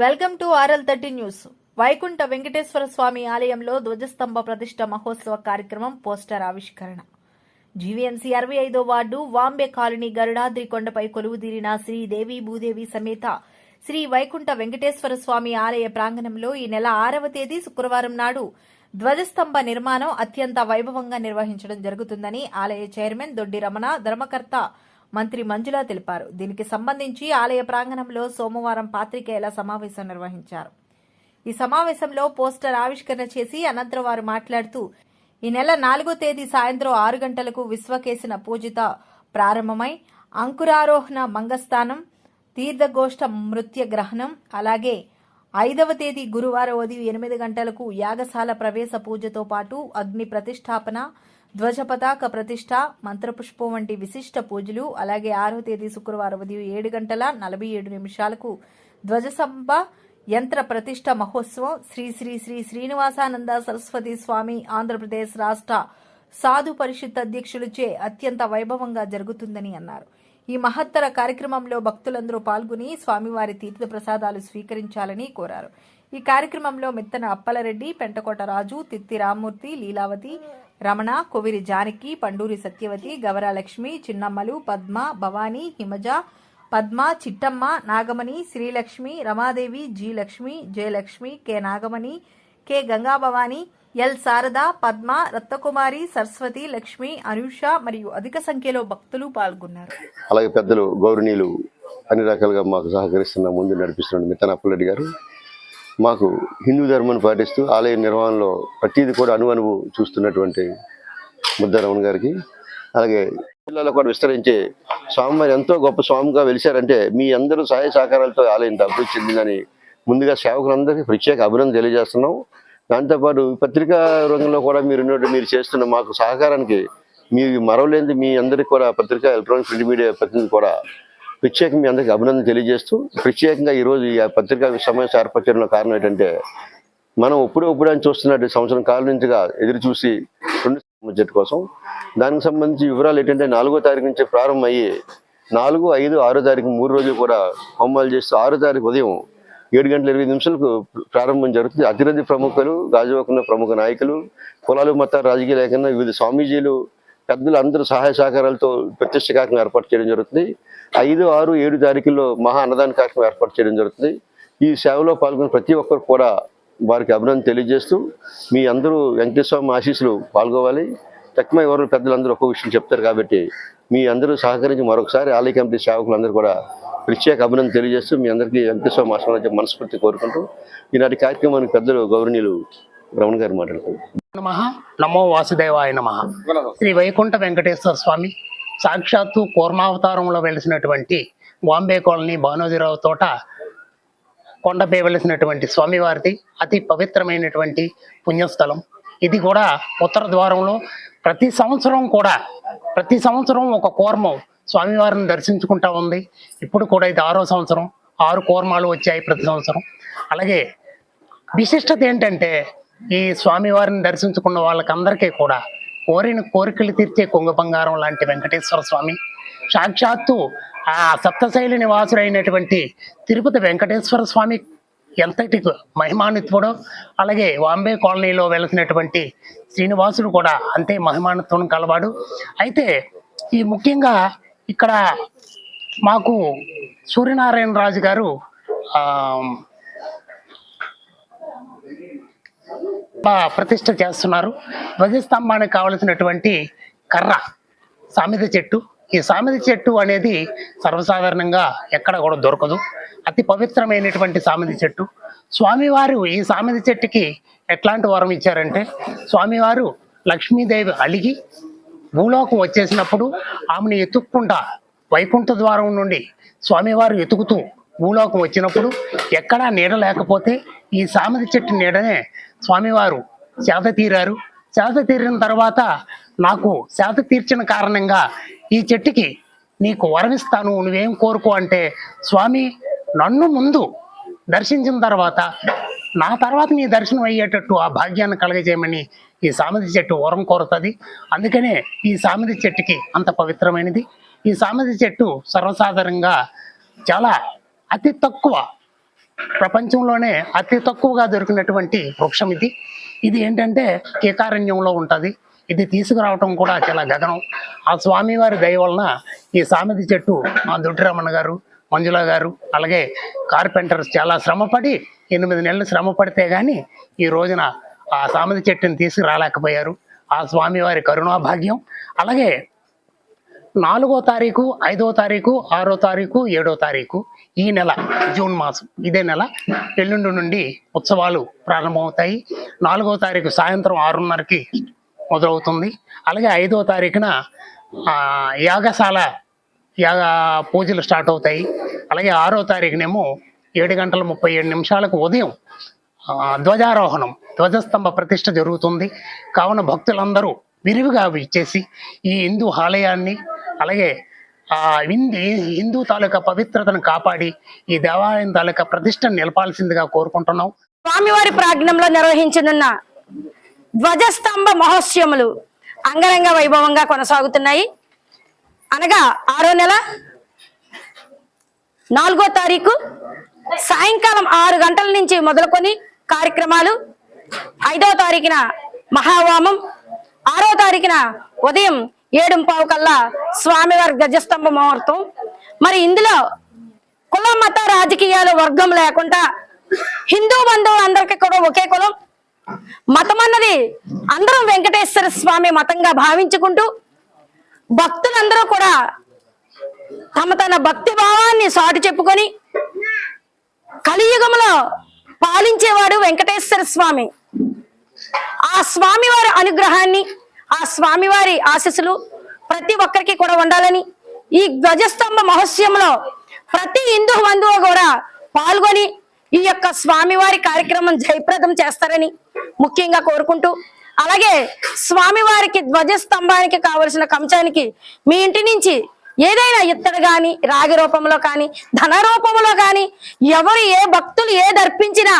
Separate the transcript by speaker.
Speaker 1: Welcome to RL thirty news. Vaikuntha Venkateswara Swami ఆలయంలో ధ్వజస్తంభ ప్రతిష్ట మహోత్సవ కార్యక్రమం పోస్టర్ ఆవిష్కరణ. జీవీఎంసీ అరవై ఐదో వార్డు వాంబే కాలనీ గరుడాద్రి కొండపై కొలువుదీరిన శ్రీదేవి భూదేవి సమేత శ్రీ వైకుంఠ వెంకటేశ్వర స్వామి ఆలయ ప్రాంగణంలో ఈ నెల ఆరవ తేదీ శుక్రవారం నాడు ధ్వజస్తంభ నిర్మాణం అత్యంత వైభవంగా నిర్వహించడం జరుగుతుందని ఆలయ చైర్మన్ దొడ్డి రమణ ధర్మకర్త మంత్రి మంజుల తెలిపారు. దీనికి సంబంధించి ఆలయ ప్రాంగణంలో సోమవారం పాత్రికేయుల సమావేశం నిర్వహించారు. ఈ సమావేశంలో పోస్టర్ ఆవిష్కరణ చేసి అనంతరం వారు మాట్లాడుతూ ఈ నెల నాలుగో తేదీ సాయంత్రం ఆరు గంటలకు విశ్వకేసిన పూజిత ప్రారంభమై అంకురారోహణ మంగస్థానం తీర్థగోష్ఠ మృత్య గ్రహణం అలాగే ఐదవ తేదీ గురువారం ఉదయం ఎనిమిది గంటలకు యాగశాల ప్రవేశ పూజతో పాటు అగ్ని ప్రతిష్టాపన ధ్వజ పతాక ప్రతిష్ట మంత్రపుష్పం వంటి విశిష్ట పూజలు అలాగే ఆరో తేదీ శుక్రవారం ఉదయం ఏడు గంటల నలభై ఏడు నిమిషాలకు ధ్వజసంభ యంత్ర ప్రతిష్ట మహోత్సవం శ్రీ శ్రీ శ్రీ శ్రీనివాసానంద సరస్వతి స్వామి ఆంధ్రప్రదేశ్ రాష్ట్ర సాధు పరిషత్ అధ్యక్షులచే అత్యంత వైభవంగా జరుగుతుందని అన్నారు. ఈ మహత్తర కార్యక్రమంలో భక్తులందరూ పాల్గొని స్వామివారి తీర్థ ప్రసాదాలు స్వీకరించాలని కోరారు. ఈ కార్యక్రమంలో Mittana Appalareddy Pentakota Raju Titti Rammurthy Leelavathi Ramana Koviri Janaki Panduri Satyavathi Gavaralakshmi Chinnammalu Padma Bhavani Himaja Padma Chittamma Nagamani Srilakshmi Ramadevi G Lakshmi Jayalakshmi K Nagamani K Gangabhavani L Sarada Padma Ratnakumari Saraswati Lakshmi Anusha మరియు అధిక సంఖ్యలో భక్తులు పాల్గొన్నారు.
Speaker 2: అలాగే పెద్దలు గౌరవనీయులు అన్ని రకాలుగా మాకు సహకరిస్తున్న ముందు నడిపిస్తున్న మిత్తన గారు మాకు హిందూ ధర్మాన్ని పాటిస్తూ ఆలయ నిర్వహణలో ప్రతిదీ కూడా అణువణువు చూస్తున్నటువంటి ముద్దారమణ గారికి. అలాగే జిల్లాలో కూడా విస్తరించే స్వామివారు ఎంతో గొప్ప స్వామిగా వెలిశారంటే మీ అందరూ సహాయ సహకారాలతో ఆలయం అభివృద్ధి చెందిందని ముందుగా సేవకులందరికీ ప్రత్యేక అభినందన తెలియజేస్తున్నాం. దాంతోపాటు పత్రికా రంగంలో కూడా మీరు మీరు చేస్తున్న మాకు సహకారానికి మీ మరవలేని మీ అందరికీ కూడా పత్రికా ఎలక్ట్రానిక్ ప్రింట్ మీడియా ప్రతినిధి కూడా ప్రత్యేకంగా మీ అందరికీ అభినందన తెలియజేస్తూ ప్రత్యేకంగా ఈరోజు ఈ పత్రికా సమావేశం ఏర్పరచడంలో కారణం ఏంటంటే మనం ఇప్పుడే ఇప్పుడే అని చూస్తున్నట్టు సంవత్సరం కాలం నుంచిగా ఎదురు చూసి రెండు బడ్జెట్ కోసం దానికి సంబంధించి వివరాలు ఏంటంటే నాలుగో తారీఖు నుంచి ప్రారంభమయ్యి నాలుగు ఐదు ఆరో తారీఖు మూడు రోజులు కూడా హోమాలు చేస్తూ ఆరో తారీఖు ఉదయం ఏడు గంటల ఇరవై నిమిషాలకు ప్రారంభం జరుగుతుంది. అతిరథి ప్రముఖులు గాజువాకున్న ప్రముఖ నాయకులు కులాలు మత రాజకీయ లేకుండా వివిధ స్వామీజీలు పెద్దలు అందరూ సహాయ సహకారాలతో ప్రత్యక్ష కార్యక్రమం ఏర్పాటు చేయడం జరుగుతుంది. ఐదు ఆరు ఏడు తారీఖుల్లో మహా అన్నదాన కార్యక్రమం ఏర్పాటు చేయడం జరుగుతుంది. ఈ సేవలో పాల్గొన్న ప్రతి ఒక్కరు కూడా వారికి అభినందన తెలియజేస్తూ మీ అందరూ వెంకటేశ్వర ఆశీస్సులు పాల్గొవాలి. తక్కువ ఎవరు పెద్దలందరూ ఒక్కో విషయం చెప్తారు కాబట్టి మీ అందరూ సహకరించి మరొకసారి ఆలయ కమిటీ సేవకులందరూ కూడా ప్రత్యేక అభినందన తెలియజేస్తూ మీ అందరికీ వెంకటేశ్వర ఆశ్రమానికి మనస్ఫూర్తి కోరుకుంటూ ఈనాటి కార్యక్రమానికి పెద్దలు గౌరవనీయులు రమణ గారు మాట్లాడుతున్నారు
Speaker 3: నమ. నమో వాసుదేవాయ నమ. శ్రీ వైకుంఠ వెంకటేశ్వర స్వామి సాక్షాత్తు కూర్మావతారంలో వెలిసినటువంటి బాంబే కాలనీ భానోజీరావు తోట కొండపై వెలిసినటువంటి స్వామివారిది అతి పవిత్రమైనటువంటి పుణ్యస్థలం. ఇది కూడా ఉత్తర ద్వారంలో ప్రతి సంవత్సరం కూడా ప్రతి సంవత్సరం ఒక కూర్మం స్వామివారిని దర్శించుకుంటా ఉంది. ఇప్పుడు కూడా ఇది ఆరో సంవత్సరం ఆరు కూర్మాలు వచ్చాయి ప్రతి సంవత్సరం. అలాగే విశిష్టత ఏంటంటే ఈ స్వామివారిని దర్శించుకున్న వాళ్ళకందరికీ కూడా కోరిన కోరికలు తీర్చే కొంగ బంగారం లాంటి వెంకటేశ్వర స్వామి సాక్షాత్తు ఆ సప్తశైలి నివాసుడైనటువంటి తిరుపతి వెంకటేశ్వర స్వామి ఎంతటి మహిమాన్వితుడో అలాగే వాంబే కాలనీలో వెలసినటువంటి శ్రీనివాసుడు కూడా అంతే మహిమానిత్వం కలవాడు. అయితే ఈ ముఖ్యంగా ఇక్కడ మాకు సూర్యనారాయణ రాజు గారు ప్రతిష్ట చేస్తున్నారు. ధ్వజస్తంభానికి కావలసినటువంటి కర్ర సామెత చెట్టు. ఈ సామెత చెట్టు అనేది సర్వసాధారణంగా ఎక్కడ కూడా దొరకదు. అతి పవిత్రమైనటువంటి సామెత చెట్టు. స్వామివారు ఈ సామెత చెట్టుకి ఎట్లాంటి వరం ఇచ్చారంటే స్వామివారు లక్ష్మీదేవి అలిగి భూలోకం వచ్చేసినప్పుడు ఆమెను ఎత్తుక్కుంటా వైకుంఠ ద్వారం నుండి స్వామివారు ఎతుకుతూ భూలోకం వచ్చినప్పుడు ఎక్కడా నీడ లేకపోతే ఈ సామెత చెట్టు నీడనే స్వామివారు సేద తీరారు. సేద తీరిన తర్వాత నాకు సేద తీర్చిన కారణంగా ఈ చెట్టుకి నీకు వరమిస్తాను నువ్వేం కోరుకో అంటే స్వామి నన్ను ముందు దర్శించిన తర్వాత నా తర్వాత నీ దర్శనం అయ్యేటట్టు ఆ భాగ్యాన్ని కలగజేయమని ఈ సామెతి చెట్టు వరం కోరుతుంది. అందుకనే ఈ సామెతి చెట్టుకి అంత పవిత్రమైనది. ఈ సామెతి చెట్టు సర్వసాధారణంగా చాలా అతి తక్కువ ప్రపంచంలోనే అతి తక్కువగా దొరికినటువంటి వృక్షం ఇది. ఇది ఏంటంటే కేకారణ్యంలో ఉంటుంది. ఇది తీసుకురావటం కూడా చాలా గగనం. ఆ స్వామివారి దయ వలన ఈ సామెది చెట్టు మా దొడ్డిరమణ గారు మంజుల గారు అలాగే కార్పెంటర్స్ చాలా శ్రమపడి ఎనిమిది నెలలు శ్రమ పడితే కానీ ఈ రోజున ఆ సామెది చెట్టుని తీసుకురాలేకపోయారు. ఆ స్వామివారి కరుణాభాగ్యం. అలాగే నాలుగో తారీఖు ఐదో తారీఖు ఆరో తారీఖు ఏడో తారీఖు ఈ నెల జూన్ మాసం. ఇదే నెల ఎల్లుండి నుండి ఉత్సవాలు ప్రారంభమవుతాయి. నాలుగో తారీఖు సాయంత్రం ఆరున్నరకి మొదలవుతుంది. అలాగే ఐదో తారీఖున యాగశాల యాగ పూజలు స్టార్ట్ అవుతాయి. అలాగే ఆరో తారీఖునేమో ఏడు గంటల ముప్పై ఏడు నిమిషాలకు ఉదయం ధ్వజారోహణం ధ్వజస్తంభ ప్రతిష్ట జరుగుతుంది. కావున భక్తులందరూ విరివిగా ఇచ్చేసి ఈ హిందూ ఆలయాన్ని అలాగే ఆ హిందీ హిందూ తాలూకా పవిత్రతను కాపాడి ఈ దేవాలయం తాలూకా ప్రతిష్టను నిలపాల్సిందిగా కోరుకుంటున్నాం.
Speaker 4: స్వామివారి ప్రాజ్ఞంలో నిర్వహించనున్న ధ్వజస్తంభ మహోత్సవములు అంగరంగ వైభవంగా కొనసాగుతున్నాయి. అనగా ఆరో నెల నాలుగో తారీఖు సాయంకాలం ఆరు గంటల నుంచి మొదలుకొని కార్యక్రమాలు. ఐదో తారీఖున మహావామం ఆరో తారీఖున ఉదయం ఏడు పావు కల్లా స్వామివారి గజస్తంభ ముహూర్తం. మరి ఇందులో కుల మత రాజకీయాలు వర్గం లేకుండా హిందూ బంధువులు అందరికీ కూడా ఒకే కులం. మతం అన్నది అందరం వెంకటేశ్వర స్వామి మతంగా భావించుకుంటూ భక్తులందరూ కూడా తమ తన భక్తి భావాన్ని సాటి చెప్పుకొని కలియుగంలో పాలించేవాడు వెంకటేశ్వర స్వామి. ఆ స్వామివారి అనుగ్రహాన్ని ఆ స్వామివారి ఆశీస్సులు ప్రతి ఒక్కరికి కూడా ఉండాలని ఈ ధ్వజస్తంభ మహోత్సవంలో ప్రతి హిందూ బంధువు కూడా పాల్గొని ఈ యొక్క స్వామివారి కార్యక్రమం జయప్రదం చేస్తారని ముఖ్యంగా కోరుకుంటూ అలాగే స్వామివారికి ధ్వజస్తంభానికి కావలసిన కంచానికి మీ ఇంటి నుంచి ఏదైనా ఇత్తడి కానీ రాగి రూపంలో కానీ ధన రూపంలో కానీ ఎవరు ఏ భక్తులు ఏది అర్పించినా